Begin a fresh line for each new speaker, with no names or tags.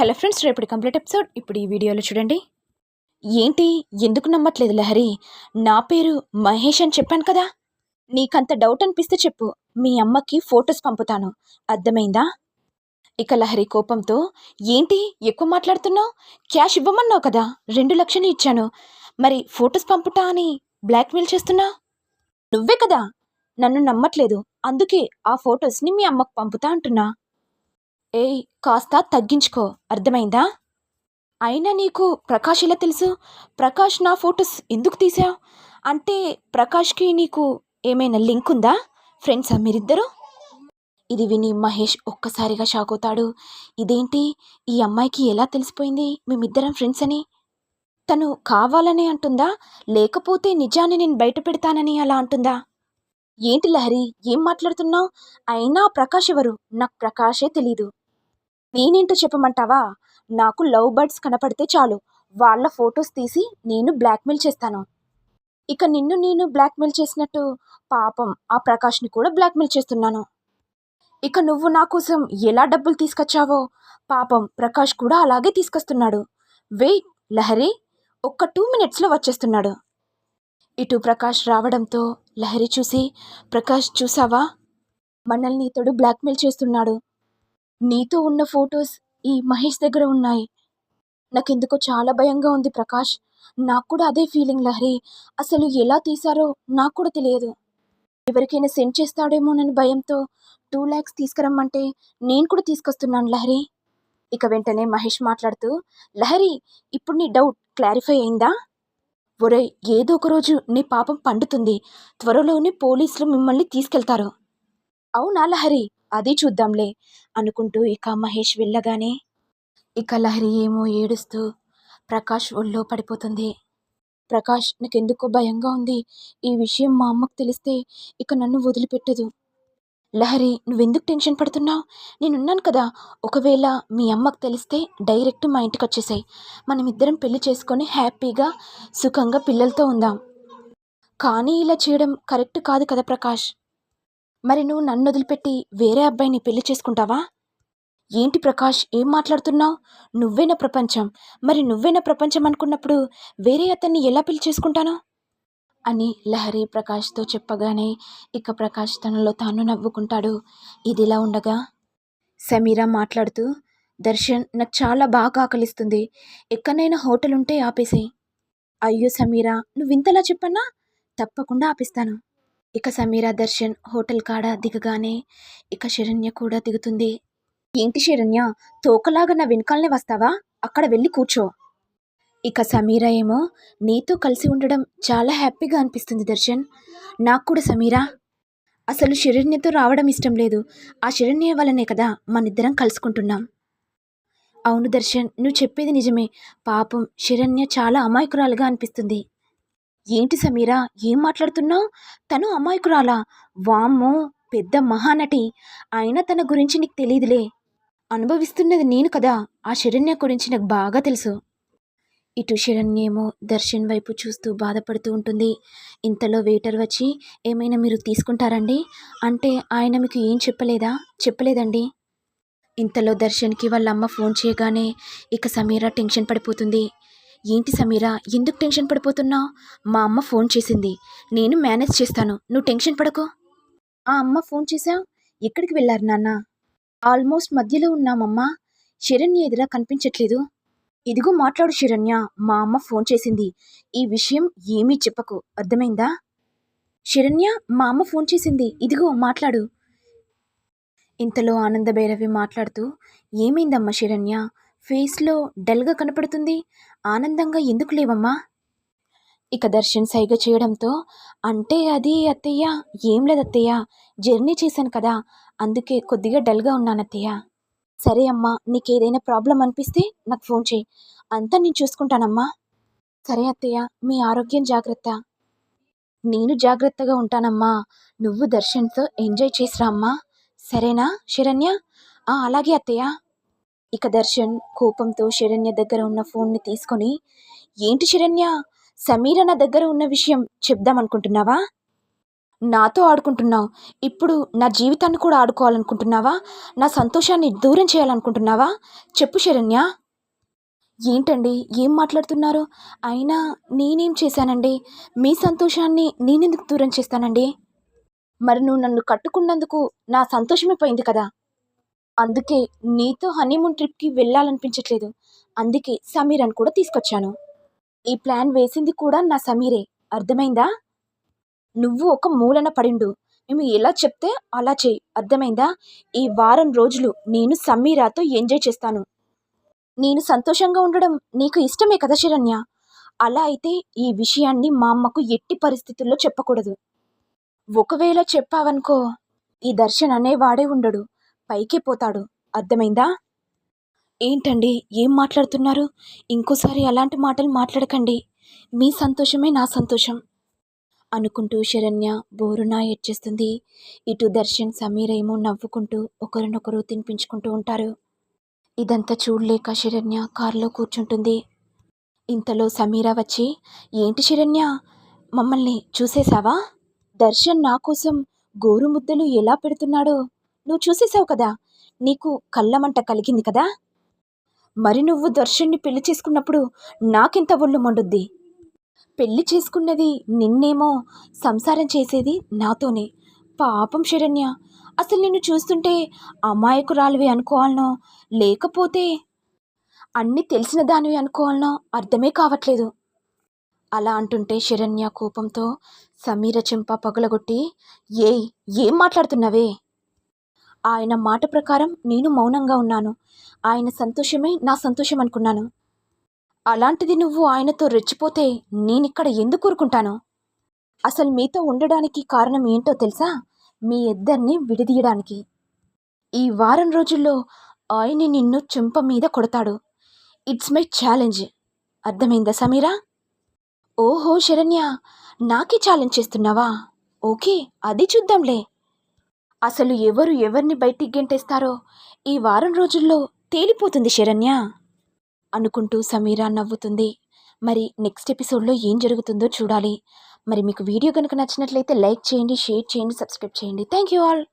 Hello friends రేపటి complete episode. ఇప్పుడు ఈ వీడియోలో చూడండి. ఏంటి? ఎందుకు నమ్మట్లేదు లహరి? నా పేరు మహేష్ అని చెప్పాను కదా. నీకంత డౌట్ అనిపిస్తే చెప్పు. మీ అమ్మకి ఫొటోస్ పంపుతాను. అర్థమైందా? ఇక లహరి కోపంతో ఏంటి? ఎక్కువ మాట్లాడుతున్నావు? క్యాష్ ఇవ్వమన్నావు కదా. రెండు లక్షలు ఇచ్చాను. మరి ఫొటోస్ పంపుతా అని బ్లాక్మెయిల్ చేస్తున్నా? నువ్వే కదా. నన్ను నమ్మట్లేదు. అందుకే ఆ ఫొటోస్ని మీ అమ్మకు పంపుతా అంటున్నా. ఏయ్ కాస్త తగ్గించుకో. అర్థమైందా? అయినా నీకు ప్రకాష్ ఇలా తెలుసు? ప్రకాష్ నా ఫొటోస్ ఎందుకు తీసావు? అంటే ప్రకాష్కి నీకు ఏమైనా లింక్ ఉందా? ఫ్రెండ్సా మీరిద్దరు? ఇది విని మహేష్ ఒక్కసారిగా షాక్ అవుతాడు. ఇదేంటి? ఈ అమ్మాయికి ఎలా తెలిసిపోయింది? మేమిద్దరం ఫ్రెండ్స్ అని. తను కావాలని అంటుందా? లేకపోతే నిజాన్ని నేను బయట పెడతానని అలా అంటుందా? ఏంటి లహరి? ఏం మాట్లాడుతున్నావు? అయినా ప్రకాష్ ఎవరు? నాకు ప్రకాషే తెలీదు. నేనేంటో చెప్పమంటావా? నాకు లవ్ బర్డ్స్ కనపడితే చాలు. వాళ్ళ ఫొటోస్ తీసి నేను బ్లాక్మెయిల్ చేస్తాను. ఇక నిన్ను నేను బ్లాక్మెయిల్ చేసినట్టు పాపం ఆ ప్రకాష్ని కూడా బ్లాక్మెయిల్ చేస్తున్నాను. ఇక నువ్వు నా కోసం ఎలా డబ్బులు తీసుకొచ్చావో పాపం ప్రకాష్ కూడా అలాగే తీసుకొస్తున్నాడు. వెయిట్ లహరి ఒక్క టూ మినిట్స్లో వచ్చేస్తున్నాడు. ఇటు ప్రకాష్ రావడంతో లహరి చూసి ప్రకాష్ చూసావా? మనల్ని ఇతడు బ్లాక్మెయిల్ చేస్తున్నాడు. నీతో ఉన్న ఫొటోస్ ఈ మహేష్ దగ్గర ఉన్నాయి. నాకెందుకో చాలా భయంగా ఉంది ప్రకాష్. నాకు కూడా అదే ఫీలింగ్ లహరి. అసలు ఎలా తీశారో నాకు కూడా తెలియదు. ఎవరికైనా సెండ్ చేస్తాడేమోనని భయంతో టూ ల్యాక్స్ తీసుకురమ్మంటే నేను కూడా తీసుకొస్తున్నాను లహరి. ఇక వెంటనే మహేష్ మాట్లాడుతూ లహరి ఇప్పుడు నీ డౌట్ క్లారిఫై అయిందా? ఒరే ఏదో ఒక రోజు నీ పాపం పండుతుంది. త్వరలోనే పోలీసులు మిమ్మల్ని తీసుకెళ్తారు. అవునా లహరి? అది చూద్దాంలే అనుకుంటూ ఇక మహేష్ వెళ్ళగానే. ఇక లహరి ఏమో ఏడుస్తూ ప్రకాష్ ఒళ్ళో పడిపోతుంది. ప్రకాష్ నాకెందుకో భయంగా ఉంది. ఈ విషయం మా అమ్మకు తెలిస్తే ఇక నన్ను వదిలిపెట్టదు. లహరి నువ్వెందుకు టెన్షన్ పడుతున్నావు? నేనున్నాను కదా. ఒకవేళ మీ అమ్మకు తెలిస్తే డైరెక్ట్ మా ఇంటికి వచ్చేసాయి మనం ఇద్దరం పెళ్ళి చేసుకొని హ్యాపీగా సుఖంగా పిల్లలతో ఉందాం. కానీ ఇలా చేయడం కరెక్ట్ కాదు కదా ప్రకాష్. మరి నువ్వు నన్ను వదిలిపెట్టి వేరే అబ్బాయిని పెళ్ళి చేసుకుంటావా? ఏంటి ప్రకాష్ ఏం మాట్లాడుతున్నావు? నువ్వేనా ప్రపంచం? మరి నువ్వేనా ప్రపంచం అనుకున్నప్పుడు వేరే అతన్ని ఎలా పెళ్ళి చేసుకుంటాను? అని లహరి ప్రకాష్తో చెప్పగానే ఇక ప్రకాష్ తనలో తాను నవ్వుకుంటాడు. ఇదిలా ఉండగా సమీరా మాట్లాడుతూ దర్శన్ నాకు చాలా బాగా ఆకలిస్తుంది. ఎక్కడైనా హోటల్ ఉంటే ఆపేసేయి. అయ్యో సమీరా నువ్వు ఇంతలా చెప్పన్నా? తప్పకుండా ఆపిస్తాను. ఇక సమీరా దర్శన్ హోటల్ కాడ దిగగానే ఇక శరణ్య కూడా దిగుతుంది. ఏంటి శరణ్య? తోకలాగా నా వెనకాలనే వస్తావా? అక్కడ వెళ్ళి కూర్చో. ఇక సమీరా ఏమో నీతో కలిసి ఉండడం చాలా హ్యాపీగా అనిపిస్తుంది దర్శన్. నాకు కూడా సమీరా. అసలు శరణ్యతో రావడం ఇష్టం లేదు. ఆ శరణ్య వల్లనే కదా మనిద్దరం కలుసుకుంటున్నాం. అవును దర్శన్ నువ్వు చెప్పేది నిజమే. పాపం శరణ్య చాలా అమాయకురాలుగా అనిపిస్తుంది. ఏంటి సమీరా? ఏం మాట్లాడుతున్నావు? తను అమాయకురాలా? వామ్మో! పెద్ద మహానటి. అయినా తన గురించి నీకు తెలియదులే అనుభవిస్తున్నది నేను కదా. ఆ శరణ్య గురించి నాకు బాగా తెలుసు. ఇటు శరణ్యేమో దర్శన్ వైపు చూస్తూ బాధపడుతూ ఉంటుంది. ఇంతలో వెయిటర్ వచ్చి ఏమైనా మీరు తీసుకుంటారండి? అంటే ఆయన మీకు ఏం చెప్పలేదా? చెప్పలేదండి. ఇంతలో దర్శన్కి వాళ్ళ అమ్మ ఫోన్ చేయగానే ఇక సమీరా టెన్షన్ పడిపోతుంది. ఏంటి సమీరా ఎందుకు టెన్షన్ పడిపోతున్నావు మా అమ్మ ఫోన్ చేసింది. నేను మేనేజ్ చేస్తాను. నువ్వు టెన్షన్ పడకు. ఆ అమ్మ ఫోన్ చేశావు ఎక్కడికి వెళ్ళారు నాన్న? ఆల్మోస్ట్ మధ్యలో ఉన్నామమ్మా శరణ్య ఎదురా కనిపించట్లేదు. ఇదిగో మాట్లాడు శరణ్య మా అమ్మ ఫోన్ చేసింది. ఈ విషయం ఏమీ చెప్పకు. అర్థమైందా? శరణ్య మా అమ్మ ఫోన్ చేసింది. ఇదిగో మాట్లాడు. ఇంతలో ఆనంద భైరవి మాట్లాడుతూ ఏమైందమ్మా శరణ్య? ఫేస్లో డల్గా కనపడుతుంది. ఆనందంగా ఎందుకు లేవమ్మా? ఇక దర్శన్ సైగ చేయడంతో అంటే అది అత్తయ్య ఏం లేదు అత్తయ్య జర్నీ చేశాను కదా అందుకే కొద్దిగా డల్గా ఉన్నాను అత్తయ్య సరే అమ్మా నీకేదైనా ప్రాబ్లం అనిపిస్తే నాకు ఫోన్ చేయి. అంతా నేను చూసుకుంటానమ్మా. సరే అత్తయ్య మీ ఆరోగ్యం జాగ్రత్త. నేను జాగ్రత్తగా ఉంటానమ్మా. నువ్వు దర్శన్తో ఎంజాయ్ చేసిరా అమ్మా. సరేనా శరణ్య? అలాగే అత్తయ్య. ఇక దర్శన్ కోపంతో శరణ్య దగ్గర ఉన్న ఫోన్ని తీసుకొని ఏంటి శరణ్య? సమీర నా దగ్గర ఉన్న విషయం చెప్దామనుకుంటున్నావా? నాతో ఆడుకుంటున్నావు. ఇప్పుడు నా జీవితాన్ని కూడా ఆడుకోవాలనుకుంటున్నావా? నా సంతోషాన్ని దూరం చేయాలనుకుంటున్నావా? చెప్పు శరణ్య. ఏంటండి? ఏం మాట్లాడుతున్నారు? అయినా నేనేం చేశానండి? మీ సంతోషాన్ని నేనెందుకు దూరం చేస్తానండి? మరి నువ్వు నన్ను కట్టుకున్నందుకు నా సంతోషమే పోయింది కదా? అందుకే నీతో హనీమూన్ ట్రిప్కి వెళ్ళాలనిపించట్లేదు. అందుకే సమీరన్ కూడా తీసుకొచ్చాను. ఈ ప్లాన్ వేసింది కూడా నా సమీరే. అర్థమైందా? నువ్వు ఒక మూలన పడిండు. మేము ఎలా చెప్తే అలా చెయ్యి. అర్థమైందా? ఈ వారం రోజులు నేను సమీరాతో ఎంజాయ్ చేస్తాను. నేను సంతోషంగా ఉండడం నీకు ఇష్టమే కదా శరణ్య? అలా అయితే ఈ విషయాన్ని మా అమ్మకు ఎట్టి పరిస్థితుల్లో చెప్పకూడదు. ఒకవేళ చెప్పావనుకో ఈ దర్శన్ అనేవాడే ఉండడు. పైకి పోతాడు. అర్థమైందా? ఏంటండి? ఏం మాట్లాడుతున్నారు? ఇంకోసారి అలాంటి మాటలు మాట్లాడకండి. మీ సంతోషమే నా సంతోషం. అనుకుంటూ శరణ్య బోరునా ఏడ్చేస్తుంది. ఇటు దర్శన్ సమీర ఏమో నవ్వుకుంటూ ఒకరినొకరు తినిపించుకుంటూ ఉంటారు. ఇదంతా చూడలేక శరణ్య కారులో కూర్చుంటుంది. ఇంతలో సమీర వచ్చి ఏంటి శరణ్య? మమ్మల్ని చూసేశావా? దర్శన్ నా కోసం గోరు ముద్దలు ఎలా పెడుతున్నాడో? నువ్వు చూసేశావు కదా నీకు కళ్ళమంట కలిగింది కదా? మరి నువ్వు దర్శన్ని పెళ్ళి చేసుకున్నప్పుడు నాకెంత ఒళ్ళు మండుద్ది? పెళ్ళి చేసుకున్నది నిన్నేమో సంసారం చేసేది నాతోనే. పాపం శరణ్య అసలు నిన్ను చూస్తుంటే అమాయకురాలివి అనుకోవాలనో లేకపోతే అన్నీ తెలిసిన దానివి అనుకోవాలనో అర్థమే కావట్లేదు. అలా అంటుంటే శరణ్య కోపంతో సమీర చెంప పగలగొట్టి ఏయ్ ఏం మాట్లాడుతున్నావే? ఆయన మాట ప్రకారం నేను మౌనంగా ఉన్నాను. ఆయన సంతోషమే నా సంతోషం అనుకున్నాను. అలాంటిది నువ్వు ఆయనతో రెచ్చిపోతే నేనిక్కడ ఎందుకు ఊరుకుంటాను? అసలు మీతో ఉండడానికి కారణం ఏంటో తెలుసా? మీ ఇద్దరిని విడిదీయడానికి. ఈ వారం రోజుల్లో ఆయన నిన్ను చెంప మీద కొడతాడు. It's my challenge. అర్థమైందా సమీరా? ఓహో శరణ్య నాకే ఛాలెంజ్ చేస్తున్నావా? ఓకే అది చూద్దాంలే. అసలు ఎవరు ఎవరిని బయటికి గెంటేస్తారో ఈ వారం రోజుల్లో తేలిపోతుంది శరణ్య అనుకుంటూ సమీరా నవ్వుతుంది. మరి నెక్స్ట్ ఎపిసోడ్లో ఏం జరుగుతుందో చూడాలి. మరి మీకు వీడియో కనుక నచ్చినట్లయితే లైక్ చేయండి షేర్ చేయండి సబ్స్క్రైబ్ చేయండి. Thank you all.